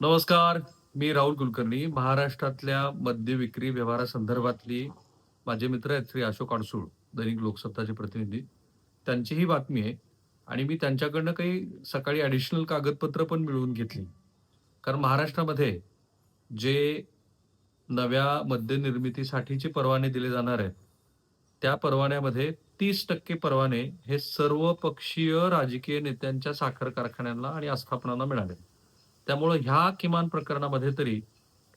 नमस्कार मी राहुल कुलकर्णी महाराष्ट्रातल्या मद्य विक्री व्यवहारासंदर्भातली माझे मित्र आहेत श्री अशोक अडसूळ दैनिक लोकसत्ताचे प्रतिनिधी. त्यांची ही बातमी आहे आणि मी त्यांच्याकडनं काही सकाळी ॲडिशनल कागदपत्र पण मिळवून घेतली. कारण महाराष्ट्रामध्ये जे नव्या मद्य निर्मितीसाठीचे परवाने दिले जाणार आहेत त्या परवान्यामध्ये तीस टक्के परवाने हे सर्व पक्षीय राजकीय नेत्यांच्या साखर कारखान्यांना आणि आस्थापनांना मिळाले. त्यामुळं ह्या किमान प्रकरणामध्ये तरी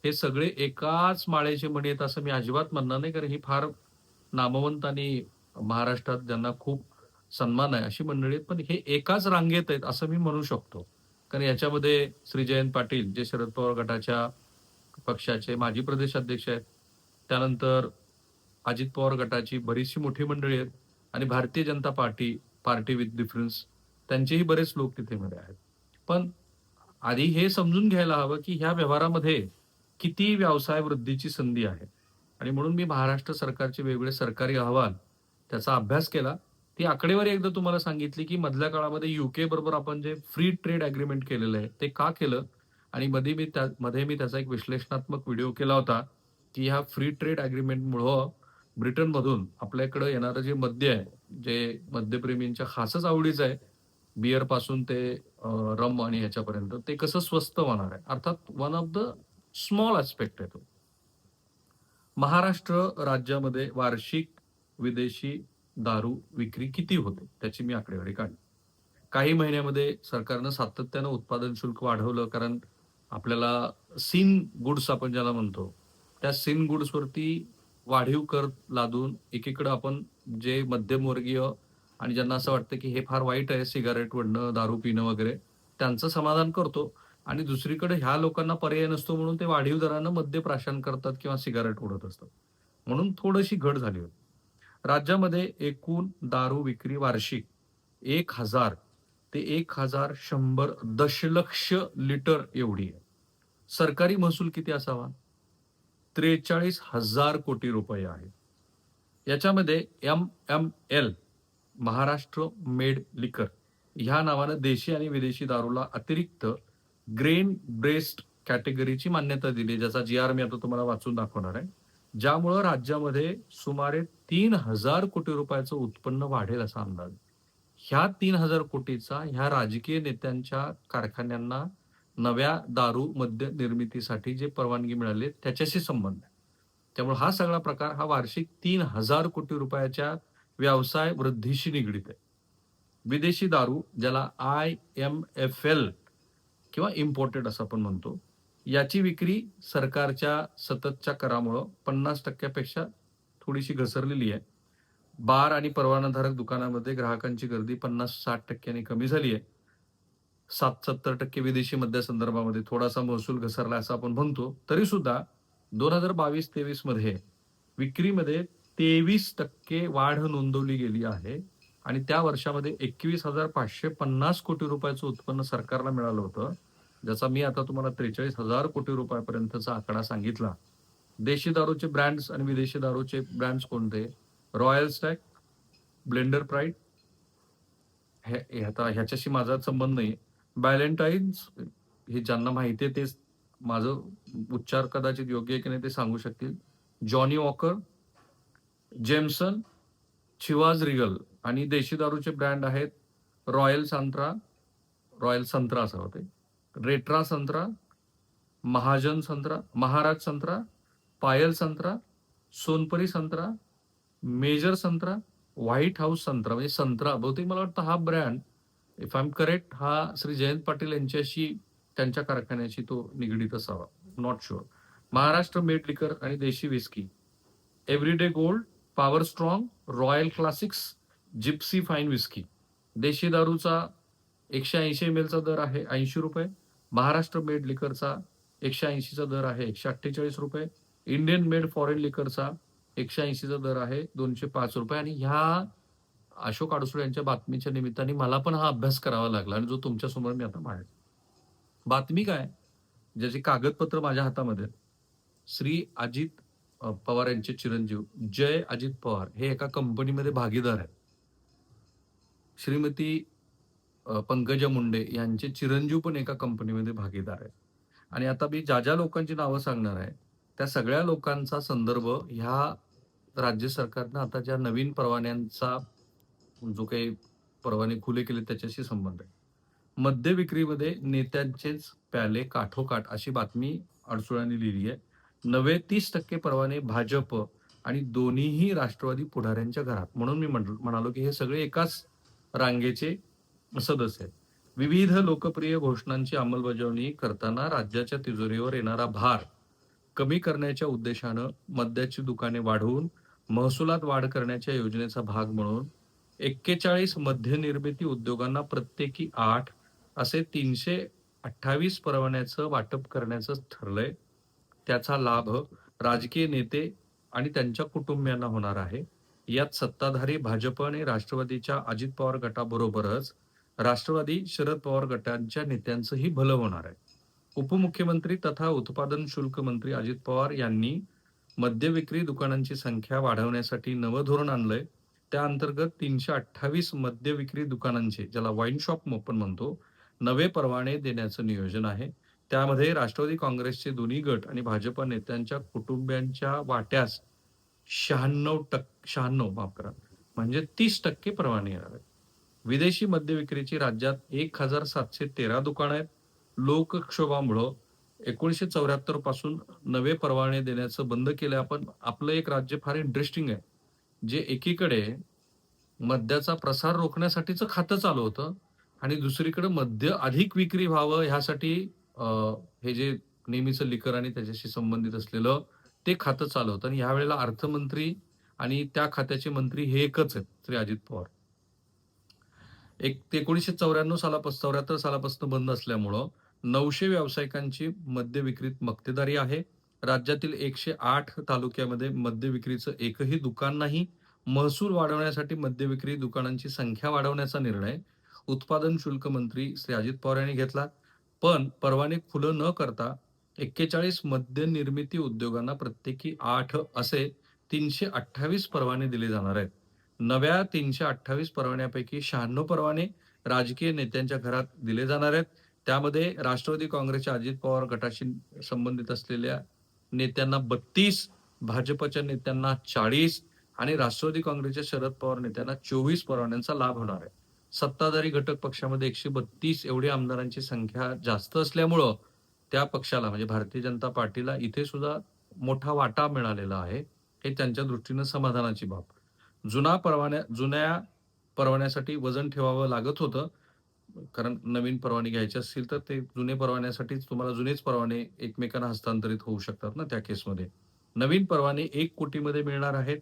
हे सगळे एकाच माळेचे मणी आहेत असं मी अजिबात म्हणणार नाही कारण ही फार नामवंत आणि महाराष्ट्रात ज्यांना खूप सन्मान आहे अशी मंडळी आहेत. पण हे एकाच रांगेत आहेत असं मी म्हणू शकतो. कारण याच्यामध्ये श्री जयंत पाटील जे शरद पवार गटाच्या पक्षाचे माजी प्रदेश अध्यक्ष आहेत. त्यानंतर अजित पवार गटाची बरीचशी मोठी मंडळी आहेत. आणि Bharatiya Janata party party with difference त्यांचेही बरेच लोक तिथे मध्ये आहेत. पण आधी हे समजून घ्यायला हवं की ह्या व्यवहारामध्ये किती व्यवसाय वृद्धीची संधी आहे. आणि म्हणून मी महाराष्ट्र सरकारचे वेगवेगळे सरकारी अहवाल त्याचा अभ्यास केला. ती आकडेवारी एकदा तुम्हाला सांगितली की मधल्या काळामध्ये युके बरोबर आपण जे फ्री ट्रेड अग्रीमेंट केलेलं आहे ते का केलं? आणि मध्ये मी त्या मध्ये मी त्याचा एक विश्लेषणात्मक व्हिडिओ केला होता की ह्या फ्री ट्रेड अग्रीमेंटमुळं ब्रिटनमधून आपल्याकडं येणारं जे मद्य आहे जे मद्यप्रेमींच्या खासच आवडीचं आहे बियरपासून ते रम आणि ह्याच्यापर्यंत ते कसं स्वस्त होणार आहे. अर्थात one of the small aspect आहे तो. महाराष्ट्र राज्यामध्ये वार्षिक विदेशी दारू विक्री किती होते? त्याची मी आकडेवारी काढली. काही महिन्यामध्ये सरकारनं सातत्यानं उत्पादन शुल्क वाढवलं कारण आपल्याला सीन गुड्स आपण ज्याला म्हणतो त्या सीन गुड्सवरती वाढीव कर लादून एकीकडं आपण जे मध्यमवर्गीय आणि ज्यांना असं वाटतं की हे फार वाईट आहे सिगारेट वडणं दारू पिणं वगैरे त्यांचं समाधान करतो. आणि दुसरीकडे ह्या लोकांना पर्याय नसतो म्हणून ते वाढीव दरानं मद्य प्राशन करतात किंवा सिगारेट उडत असतात. म्हणून थोडीशी घट झाली होती. राज्यामध्ये एकूण दारू विक्री वार्षिक एक हजार ते एक हजार शंभर दशलक्ष लिटर एवढी आहे. सरकारी महसूल किती असावा? त्रेचाळीस हजार कोटी रुपये आहे. याच्यामध्ये M M L Maharashtra made liquor ह्या नावानं देशी आणि विदेशी दारूला अतिरिक्त ग्रेन ब्रेस्ट कॅटेगरीची मान्यता दिली ज्याचा जी आर मी आता तुम्हाला वाचून दाखवणार आहे. ज्यामुळं राज्यामध्ये सुमारे तीन हजार कोटी रुपयाचं उत्पन्न वाढेल असा अंदाज. ह्या तीन हजार कोटीचा ह्या राजकीय नेत्यांच्या कारखान्यांना नव्या दारू मद्य निर्मितीसाठी जे परवानगी मिळाली त्याच्याशी संबंध आहे. त्यामुळे हा सगळा प्रकार हा वार्षिक तीन हजार कोटी रुपयाच्या व्यवसाय वृद्धीशी निगडीत आहे. विदेशी दारू ज्याला आय एम एफ एल किंवा इम्पोर्टेड असं आपण म्हणतो याची विक्री सरकारच्या सततच्या करामुळं पन्नास टक्क्यापेक्षा थोडीशी घसरलेली आहे. बार आणि परवानाधारक दुकानामध्ये ग्राहकांची गर्दी पन्नास साठ टक्क्यांनी कमी झाली आहे. सात सत्तर टक्के विदेशी मद्यासंदर्भामध्ये थोडासा महसूल घसरला असं आपण म्हणतो तरी सुद्धा दोन हजार बावीस तेवीसमध्ये विक्रीमध्ये तेवीस टक्के वाढ नोंदवली गेली आहे आणि त्या वर्षामध्ये एकवीस हजार पाचशे पन्नास कोटी रुपयाचं उत्पन्न सरकारला मिळालं होतं ज्याचा मी आता तुम्हाला त्रेचाळीस हजार कोटी रुपयापर्यंतचा आकडा सांगितला. देशी दारूचे ब्रँड्स आणि विदेशी दारूचे ब्रँड्स कोणते? रॉयल स्टॅक ब्लेंडर प्राईड हे आता ह्याच्याशी माझा संबंध नाही. बॅलेंटाईन्स हे ज्यांना माहिती आहे तेच माझं उच्चार कदाचित योग्य आहे की नाही ते सांगू शकतील. Johnnie Walker Jameson Chivas Regal आणि देशी दारूचे ब्रँड आहेत रॉयल संत्रा रॉयल संत्रा असं होते रेट्रा संत्रा महाजन संत्रा महाराज संत्रा पायल संत्रा सोनपरी संत्रा मेजर संत्रा व्हाईट हाऊस संत्रा म्हणजे संत्रा. बहुतेक मला वाटतं हा brand if I am correct हा श्री जयंत पाटील यांच्याशी त्यांच्या कारखान्याशी तो निगडीत असावा. Not sure Maharashtra made liquor आणि देशी whisky everyday gold power strong royal classics gypsy fine whisky देशी दारूचा एकशे ऐंशी एम एलचा दर आहे ऐंशी रुपये. महाराष्ट्र मेड लिकरचा एकशे ऐंशीचा दर आहे एकशे अठ्ठेचाळीस रुपये. इंडियन मेड फॉरेन लिकरचा एकशे ऐंशीचा दर आहे दोनशे पाच रुपये. आणि ह्या अशोक आडसुळे यांच्या बातमीच्या निमित्ताने मला पण हा अभ्यास करावा लागला आणि जो तुमच्यासमोर मी आता मांडला बातमी काय? ज्याची कागदपत्र माझ्या हातामध्ये श्री अजित पवार यांचे चिरंजीव जय अजित पवार हे एका कंपनीमध्ये भागीदार आहेत. श्रीमती पंकजा मुंडे यांचे चिरंजीव पण एका कंपनीमध्ये भागीदार आहेत. आणि आता मी ज्या ज्या लोकांची नावं सांगणार आहे त्या सगळ्या लोकांचा संदर्भ ह्या राज्य सरकारनं आता ज्या नवीन परवान्यांचा जो काही परवाने खुले केले त्याच्याशी संबंध आहे. मद्य विक्रीमध्ये नेत्यांचेच प्याले काठोकाठ अशी बातमी अडसुळांनी लिहिली आहे. नवे तीस टक्के परवाने भाजप आणि दोन्हीही राष्ट्रवादी पुढाऱ्यांच्या घरात. म्हणून मी म्हणालो की हे सगळे एकाच रांगेचे सदस्य आहेत. विविध लोकप्रिय घोषणांची अंमलबजावणी करताना राज्याच्या तिजोरीवर येणारा भार कमी करण्याच्या उद्देशानं मद्याची दुकाने वाढवून महसुलात वाढ करण्याच्या योजनेचा भाग म्हणून एक्केचाळीस मध्यनिर्मिती उद्योगांना प्रत्येकी आठ असे तीनशे अठ्ठावीस परवान्याचं वाटप करण्याचं ठरलंय. त्याचा लाभ राजकीय नेते आणि त्यांच्या कुटुंबियांना होणार आहे. यात सत्ताधारी भाजप आणि राष्ट्रवादीच्या अजित पवार गटाबरोबरच राष्ट्रवादी शरद पवार गटांच्या नेत्यांचंही भलं होणार आहे. उपमुख्यमंत्री तथा उत्पादन शुल्क मंत्री अजित पवार यांनी मद्य विक्री दुकानांची संख्या वाढवण्यासाठी नवं धोरण आणलंय. त्या अंतर्गत तीनशे अठ्ठावीस मद्य विक्री दुकानांचे ज्याला वाईन शॉप आपण म्हणतो नवे परवाने देण्याचं नियोजन आहे. त्यामध्ये राष्ट्रवादी काँग्रेसचे दोन्ही गट आणि भाजप नेत्यांच्या कुटुंबियांच्या वाट्यास शहाण्णव टक्के शहाण्णव माफ करा म्हणजे तीस टक्के परवाने येणार आहेत. विदेशी मद्य विक्रीची राज्यात एक हजार सातशे तेरा दुकानं आहेत. लोकक्षोभामुळं एकोणीशे चौऱ्याहत्तरपासून नवे परवाने देण्याचं बंद केलं आपण. आपलं एक राज्य फार इंटरेस्टिंग आहे. जे एकीकडे मद्याचा प्रसार रोखण्यासाठीचं खातं चालू होतं आणि दुसरीकडे मद्य अधिक विक्री व्हावं ह्यासाठी हे जे नेहमीचं लिकर आणि त्याच्याशी संबंधित असलेलं ते खातं चालू होतं आणि ह्यावेळेला अर्थमंत्री आणि त्या खात्याचे मंत्री हे एकच आहेत श्री अजित पवार. एक ते एकोणीसशे चौऱ्याण्णव सालापासून चौऱ्याहत्तर सालापासून बंद असल्यामुळं नऊशे व्यावसायिकांची मद्य विक्रीत मक्तेदारी आहे. राज्यातील एकशे आठ तालुक्यामध्ये मद्य विक्रीचं एकही दुकान नाही. महसूल वाढवण्यासाठी मद्य विक्री दुकानांची संख्या वाढवण्याचा निर्णय उत्पादन शुल्क मंत्री श्री अजित पवार यांनी घेतला. पण परवाने खुलं न करता एक्केचाळीस मद्य निर्मिती उद्योगांना प्रत्येकी आठ असे तीनशे अठ्ठावीस परवाने दिले जाणार आहेत. नव्या तीनशे अठ्ठावीस परवान्यापैकी शहाण्णव परवाने राजकीय नेत्यांच्या घरात दिले जाणार आहेत. त्यामध्ये राष्ट्रवादी काँग्रेसच्या अजित पवार गटाशी संबंधित असलेल्या नेत्यांना बत्तीस भाजपच्या नेत्यांना चाळीस आणि राष्ट्रवादी काँग्रेसच्या शरद पवार नेत्यांना चोवीस परवान्यांचा लाभ होणार आहे. सत्ताधारी घटक पक्षामध्ये एकशे बत्तीस एवढी आमदारांची संख्या जास्त असल्यामुळं त्या पक्षाला म्हणजे भारतीय जनता पार्टीला इथे सुद्धा मोठा वाटा मिळालेला आहे. हे त्यांच्या दृष्टीनं समाधानाची बाब. जुना परवान्या जुन्या परवान्यासाठी वजन ठेवावं लागत होतं. कारण नवीन परवाने घ्यायचे असतील तर ते जुने परवान्यासाठीच तुम्हाला जुनेच परवाने एकमेकांना हस्तांतरित होऊ शकतात ना त्या केसमध्ये. नवीन परवाने एक कोटीमध्ये मिळणार आहेत.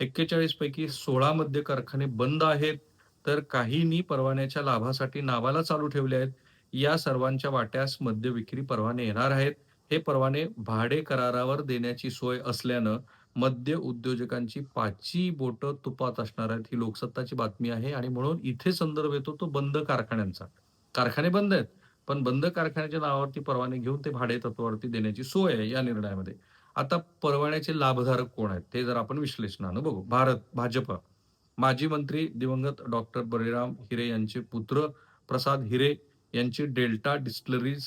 एक्केचाळीस पैकी सोळा कारखाने बंद आहेत. तर काहींनी परवान्याच्या लाभासाठी नावाला चालू ठेवले आहेत. या सर्वांच्या वाट्यास मद्य विक्री परवाने येणार आहेत. हे परवाने भाडे करारावर देण्याची सोय असल्यानं मद्य उद्योजकांची पाचवी बोट तुपात असणार आहेत ही लोकसत्ताची बातमी आहे आणि म्हणून इथे संदर्भ येतो तो बंद कारखान्यांचा. कारखाने बंद आहेत पण बंद कारखान्याच्या नावावरती परवाने घेऊन ते भाडे तत्वावरती देण्याची सोय आहे या निर्णयामध्ये. आता परवान्याचे लाभधारक कोण आहेत ते जर आपण विश्लेषणानं बघू. भारत भाजप. माजी मंत्री दिवंगत डॉक्टर बळीराम हिरे यांचे पुत्र प्रसाद हिरे यांची डेल्टा डिस्टलरीज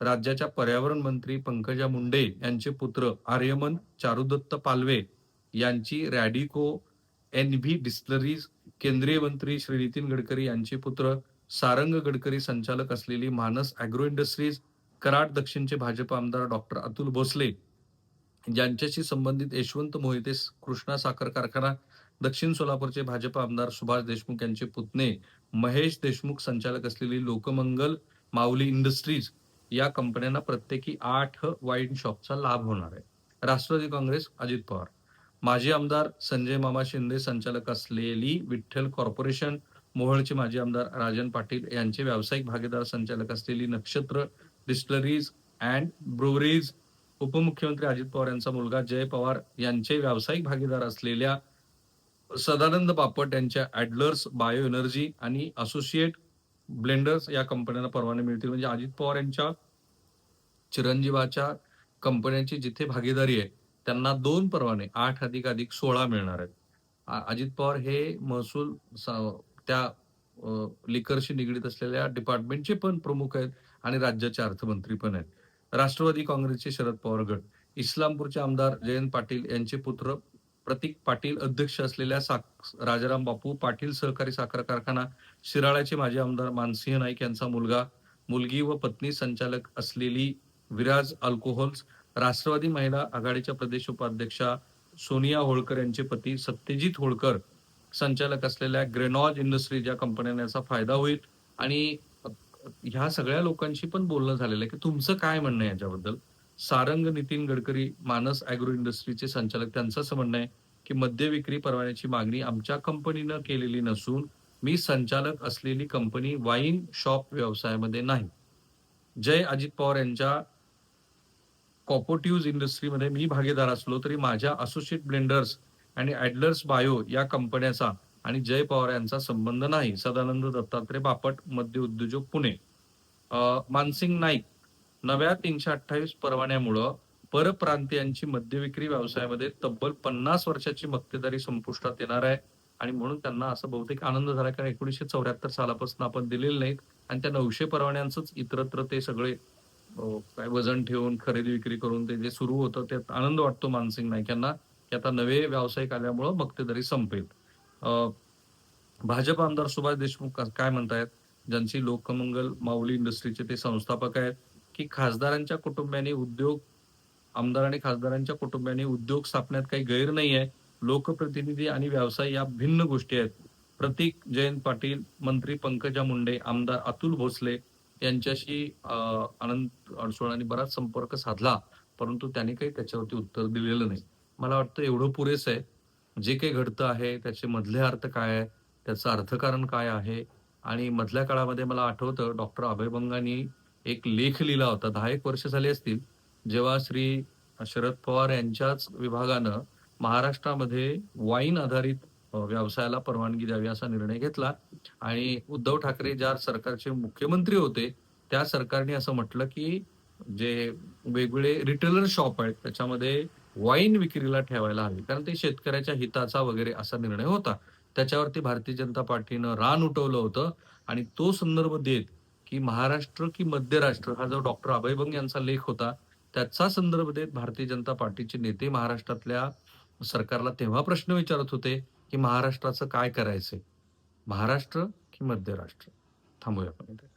राज्याच्या पर्यावरण मंत्री पंकजा मुंडे यांचे पुत्र आर्यमन चारुदत्त पालवे यांची रॅडिको एन व्ही डिस्टलरीज केंद्रीय मंत्री श्री नितीन गडकरी यांचे पुत्र सारंग गडकरी संचालक असलेली मानस अॅग्रो इंडस्ट्रीज कराड दक्षिणचे भाजप आमदार डॉक्टर अतुल भोसले यांच्याशी संबंधित यशवंत मोहिते कृष्णा साखर कारखाना दक्षिण सोलापूरचे भाजप आमदार सुभाष देशमुख यांचे पुतणे महेश देशमुख संचालक असलेली लोकमंगल माऊली इंडस्ट्रीज या कंपन्यांना प्रत्येकी आठ वाईन शॉपचा लाभ होणार आहे. राष्ट्रवादी काँग्रेस अजित पवार. माजी आमदार संजय मामा शिंदे संचालक असलेली विठ्ठल कॉर्पोरेशन मोहळचे माजी आमदार राजन पाटील यांचे व्यावसायिक भागीदार संचालक असलेली नक्षत्र डिस्टलरीज अँड ब्रुवरीज उपमुख्यमंत्री अजित पवार यांचा मुलगा जय पवार यांचे व्यावसायिक भागीदार असलेल्या सदानंद बापट यांच्या ऍडलर्स बायो एनर्जी आणि असोसिएट ब्लेंडर्स या कंपन्यांना परवाने मिळतील. म्हणजे अजित पवार यांच्या चिरंजीवाच्या कंपन्यांची जिथे भागीदारी आहे त्यांना दोन परवाने आठ अधिक अधिक सोळा मिळणार आहेत. अजित पवार हे महसूल त्या लिकरशी निगडीत असलेल्या डिपार्टमेंटचे पण प्रमुख आहेत आणि राज्याचे अर्थमंत्री पण आहेत. राष्ट्रवादी काँग्रेसचे शरद पवार गट इस्लामपूरचे आमदार जयंत पाटील यांचे पुत्र प्रतीक पाटील अध्यक्ष असलेल्या राजाराम बापू पाटील सहकारी साखर कारखाना शिराळ्याचे माजी आमदार मानसिंह नाईक यांचा मुलगा मुलगी व पत्नी संचालक असलेली विराज अल्कोहोल्स राष्ट्रवादी महिला आघाडीच्या प्रदेश उपाध्यक्षा सोनिया होळकर यांचे पती सत्यजित होळकर संचालक असलेल्या ग्रेनॉज इंडस्ट्रीज या कंपन्यांना याचा फायदा होईल. आणि ह्या सगळ्या लोकांशी पण बोलणं झालेलं आहे. की तुमचं काय म्हणणं याच्याबद्दल? सारंग नितीन गडकरी मानस अॅग्रो इंडस्ट्रीचे संचालक. त्यांचं असं म्हणणं आहे की मद्य विक्री परवान्याची मागणी आमच्या कंपनीनं केलेली नसून मी संचालक असलेली कंपनी वाईन शॉप व्यवसायामध्ये नाही. जय अजित पवार यांच्या कॉपोटिव्ह इंडस्ट्रीमध्ये मी भागीदार असलो तरी माझ्या असोसिएट ब्लेंडर्स आणि ॲडलर्स बायो या कंपन्याचा आणि जय पवार यांचा संबंध नाही. सदानंद दत्तात्रय बापट मध्य उद्योजक पुणे. मानसिंग नाईक नव्या तीनशे अठ्ठावीस परवान्यामुळं परप्रांतीयांची मद्यविक्री व्यवसायामध्ये तब्बल पन्नास वर्षाची मक्तेदारी संपुष्टात येणार आहे. आणि म्हणून त्यांना असं बहुतेक आनंद झाला कारण एकोणीसशे चौऱ्याहत्तर सालापासून आपण दिलेले नाहीत. आणि त्या नऊशे परवान्यांचंच इतरत्र ते सगळे काय वजन ठेवून खरेदी विक्री करून ते जे सुरू होतं त्यात आनंद वाटतो मानसिंग नाईक यांना की आता नवे व्यावसायिक आल्यामुळं मक्तेदारी संपेल. अं, भाजप आमदार सुभाष देशमुख काय म्हणतायत? ज्यांची लोकमंगल माऊली इंडस्ट्रीचे ते संस्थापक आहेत. की खासदारांच्या कुटुंबाने उद्योग आमदार आणि खासदारांच्या कुटुंबियांनी उद्योग स्थापण्यात काही गैर नाही आहे लोकप्रतिनिधी आणि व्यवसाय या भिन्न गोष्टी आहेत. प्रतीक जयंत पाटील मंत्री पंकजा मुंडे आमदार अतुल भोसले यांच्याशी आनंद अडसोळांनी बराच संपर्क साधला परंतु त्यांनी काही त्याच्यावरती उत्तर दिलेलं नाही. मला वाटतं एवढं पुरेसं आहे. जे काही घडतं आहे त्याचे मधले अर्थ काय आहे त्याचं अर्थकारण काय आहे आणि मधल्या काळामध्ये मला आठवतं डॉक्टर अभय बंगांनी एक लेख लिहिला होता. दहा एक वर्ष झाली असतील जेव्हा श्री शरद पवार यांच्याच विभागानं महाराष्ट्रामध्ये वाईन आधारित व्यवसायाला परवानगी द्यावी असा निर्णय घेतला. आणि उद्धव ठाकरे ज्या सरकारचे मुख्यमंत्री होते त्या सरकारने असं म्हटलं की जे वेगवेगळे रिटेलर शॉप आहेत त्याच्यामध्ये वाईन विक्रीला ठेवायला हवी. कारण ते शेतकऱ्याच्या हिताचा वगैरे असा निर्णय होता. त्याच्यावरती भारतीय जनता पार्टीनं रान उठवलं होतं. आणि तो संदर्भ देत की महाराष्ट्र की मध्य राष्ट्र हा जो डॉक्टर अभय बंग यांचा लेख होता त्याचा संदर्भ देत भारतीय जनता पार्टीचे नेते महाराष्ट्रातल्या सरकारला तेव्हा प्रश्न विचारत होते की महाराष्ट्राचं काय करायचंय? महाराष्ट्र की मध्य राष्ट्र? थांबूया आपण इथे.